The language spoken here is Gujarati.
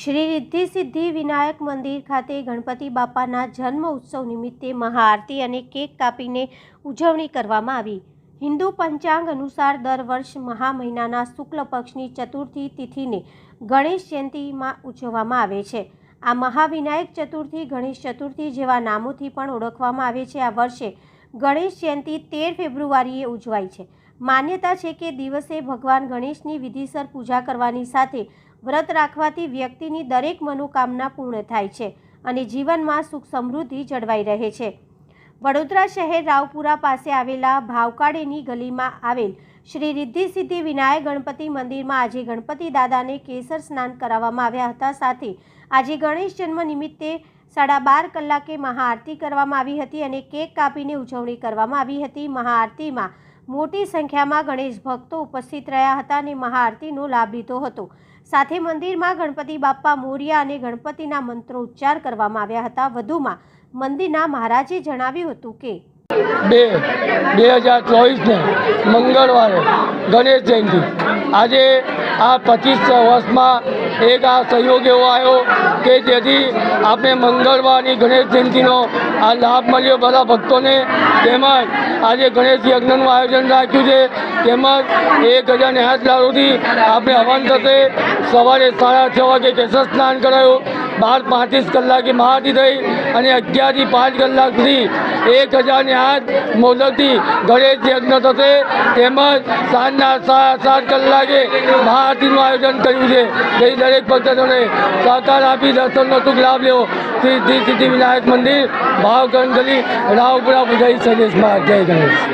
શ્રી રિદ્ધિ સિદ્ધિ વિનાયક મંદિર ખાતે ગણપતિ બાપાના જન્મ ઉત્સવ નિમિત્તે મહાઆરતી અને કેક કાપીને ઉજવણી કરવામાં આવી. હિન્દુ પંચાંગ અનુસાર દર વર્ષ મહા મહિનાના શુક્લ પક્ષની ચતુર્થી તિથિને ગણેશ જયંતિમાં ઉજવવામાં આવે છે. આ મહાવિનાયક ચતુર્થી ગણેશ ચતુર્થી જેવા નામોથી પણ ઓળખવામાં આવે છે. આ વર્ષે ગણેશ જયંતિ તેર ફેબ્રુઆરીએ ઉજવાય છે. માન્યતા છે કે દિવસે ભગવાન ગણેશની વિધિસર પૂજા કરવાની સાથે વ્રત રાખવાથી વ્યક્તિની દરેક મનોકામના પૂર્ણ થાય છે અને જીવનમાં સુખ સમૃદ્ધિ જળવાઈ રહે છે. વડોદરા શહેર રાવપુરા પાસે આવેલા ભાવકાળેની ગલીમાં આવેલ શ્રી રિદ્ધિ સિદ્ધિ વિનાયક ગણપતિ મંદિરમાં આજે ગણપતિ દાદાને કેસર સ્નાન કરાવવામાં આવ્યા હતા સાથે આજે ગણેશ જન્મ નિમિત્તે સાડા બાર કલાકે મહાઆરતી કરવામાં આવી હતી અને કેક કાપીને ઉજવણી કરવામાં આવી હતી. મહાઆરતીમાં મોટી સંખ્યામાં ગણેશ ભક્તો ઉપસ્થિત રહ્યા હતા અને મહાઆરતીનો લાભ લીધો હતો. સાથે મંદિરમાં ગણપતિ બાપ્પા મોર્યા અને ગણપતિના મંત્રો ઉચ્ચાર કરવામાં આવ્યા હતા. વધુમાં મંદિરના મહારાજે જણાવ્યું હતું કે, બે બે હજાર ચોવીસને મંગળવારે ગણેશ જયંતિ. આજે આ પચીસ વર્ષમાં એક આ સહયોગ એવો આવ્યો કે જેથી આપણે મંગળવારની ગણેશ જયંતિનો આ લાભ મળ્યો બધા ભક્તોને. તેમજ આજે ગણેશ યજ્ઞનું આયોજન રાખ્યું છે. તેમજ એક હજાર ને આઠ લાડુથી આપણે હવન થશે. સવારે સાડા છ વાગે કેસર સ્નાન કરાયું. બાર પાંત્રીસ કલાકે મહાઆરતી થઈ અને અગિયારથી પાંચ કલાક સુધી એક હજારની આઠ મોદકથી ગણેશ યજ્ઞ થશે. તેમજ સાંજના સાત કલાકે મહાઆરતીનું આયોજન કર્યું છે. જેથી દરેક ભક્તોને સહકાર આપી દર્શનનો સુખ લાભ લેવો. શ્રી શ્રી સિદ્ધિ વિનાયક મંદિર ભાવગંજ ગલી, રાવપુરા બુધાઈ સદેશમાં જય ગણેશ.